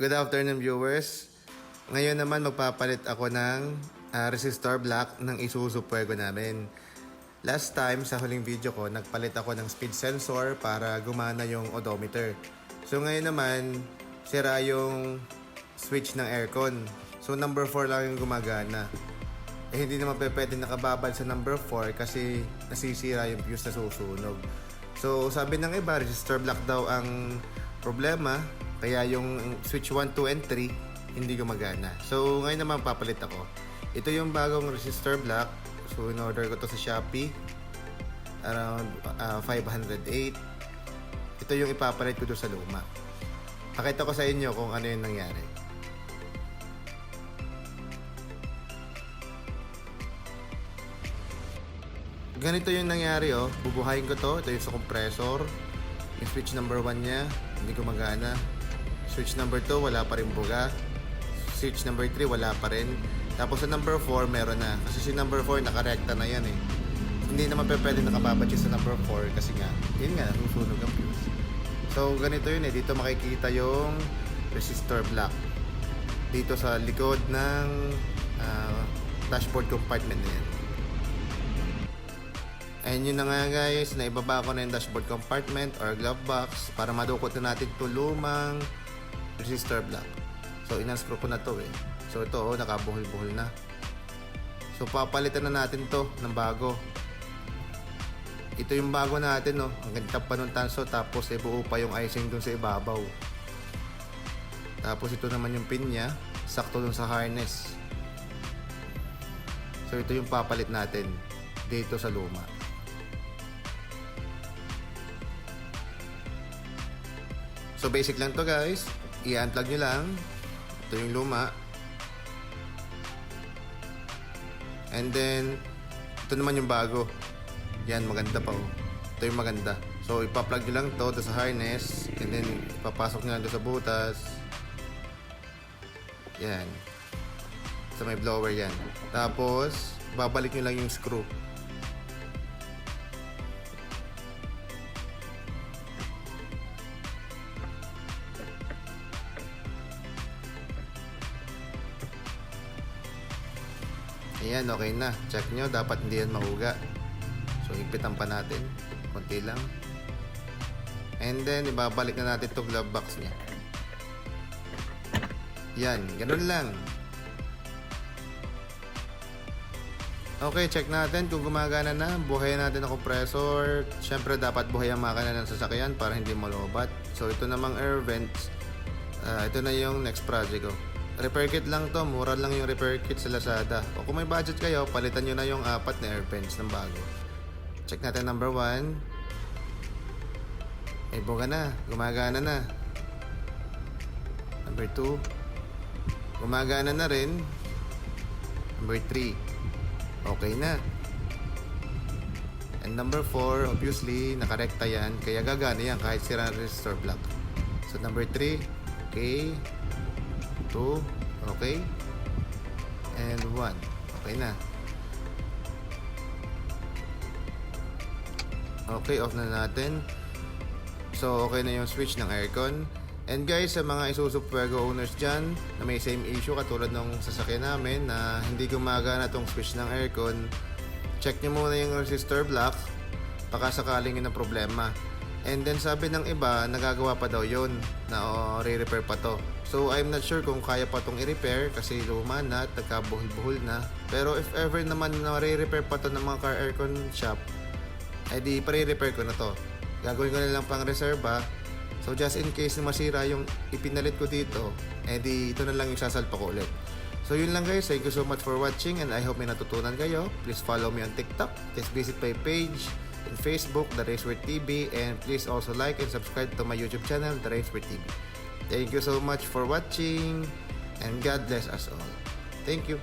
Good afternoon viewers. Ngayon naman magpapalit ako ng ah, resistor block ng Isuzu Fuego namin. Last time sa huling video ko, nagpalit ako ng speed sensor para gumana yung odometer. So ngayon naman, sira yung switch ng aircon. So number 4 lang yung gumagana. Eh hindi naman pwede nakababad sa number 4 kasi nasisira yung fuse na susunog. So sabi ng iba, resistor block daw ang problema. Kaya yung switch 1, 2, and 3 hindi gumagana. So ngayon naman papalit ako. Ito yung bagong resistor block. So in-order ko to sa Shopee. Around ah, 508. Ito yung ipapalit ko doon sa luma. Pakita ko sa inyo kung ano yung nangyari. Ganito yung nangyari oh. Bubuhayin ko to. Ito yung sa compressor. Yung switch number 1 niya, hindi gumagana. Switch number 2, wala pa rin buga. Switch number 3, wala pa rin. Tapos sa number 4, meron na. Kasi si number 4, nakarekta na yan eh. Hindi naman pa pwede nakababad sa number 4 kasi nga, yun nga, nasusunog ang fuse. So, ganito yun eh. Dito makikita yung resistor block. Dito sa likod ng ah, dashboard compartment na yan. And yun na nga guys, naibaba ko na yung dashboard compartment or glove box para madukot na natin ito lumang resistor block. So inanscrew ko na to eh. So ito oh, nakabuhol-buhol na. So papalitan na natin to ng bago. Ito yung bago natin no. Ang ganda pa nung tanso tapos eh, buo pa yung icing dun sa ibabaw. Tapos ito naman yung pin niya. Sakto dun sa harness. So ito yung papalit natin dito sa luma. So basic lang to guys. I-unplug nyo lang. Ito yung luma. And then, ito naman yung bago. Yan, maganda pa oh. Ito yung maganda. So, ipa-plug nyo lang to sa harness. And then, ipapasok nyo lang sa butas. Yan. Sa may blower yan. Tapos, babalik nyo lang yung screw. Ayan, okay na. Check nyo, dapat hindi yan mahuga. So, higpitan pa natin. Konti lang. And then, ibabalik na natin itong glove box niya. Yan, ganun lang. Okay, check natin kung gumagana na. Buhayin natin ang compressor. Siyempre, dapat buhay ang makina ng sasakyan para hindi malobat. So, ito namang air vents. Ah, ito na yung next project ko. Repair kit lang to. Mura lang yung repair kit sa Lazada. O kung may budget kayo, palitan nyo na yung apat na air vents ng bago. Check natin number 1. Ay, buga na. Gumagana na. Number 2. Gumagana na rin. Number 3. Okay na. And number 4, obviously, nakarekta yan. Kaya gagana yan kahit sira ang resistor block. So, number 3. Okay. 2. Okay. And 1. Okay na. Okay, off na natin. So, okay na yung switch ng aircon. And guys, sa mga Isuzu Fuego owners dyan na may same issue katulad ng sasakyan namin na hindi gumagana tong switch ng aircon, check nyo muna yung resistor block baka sakaling yun ang problema. And then sabi ng iba, nagagawa pa daw yon na oh, re-repair pa to. So I'm not sure kung kaya pa tong i-repair kasi luma na at nagkabuhol-buhol na. Pero if ever naman na re-repair pa to ng mga car aircon shop, eh di pa-repair ko na to. Gagawin ko na lang pang reserva. So just in case na masira yung ipinalit ko dito, eh di ito na lang yung sasalpa ko ulit. So yun lang guys, thank you so much for watching and I hope may natutunan kayo. Please follow me on TikTok, please visit my page in Facebook, The Raceway TV and please also like and subscribe to my YouTube channel, The Raceway TV. Thank you so much for watching and God bless us all. Thank you.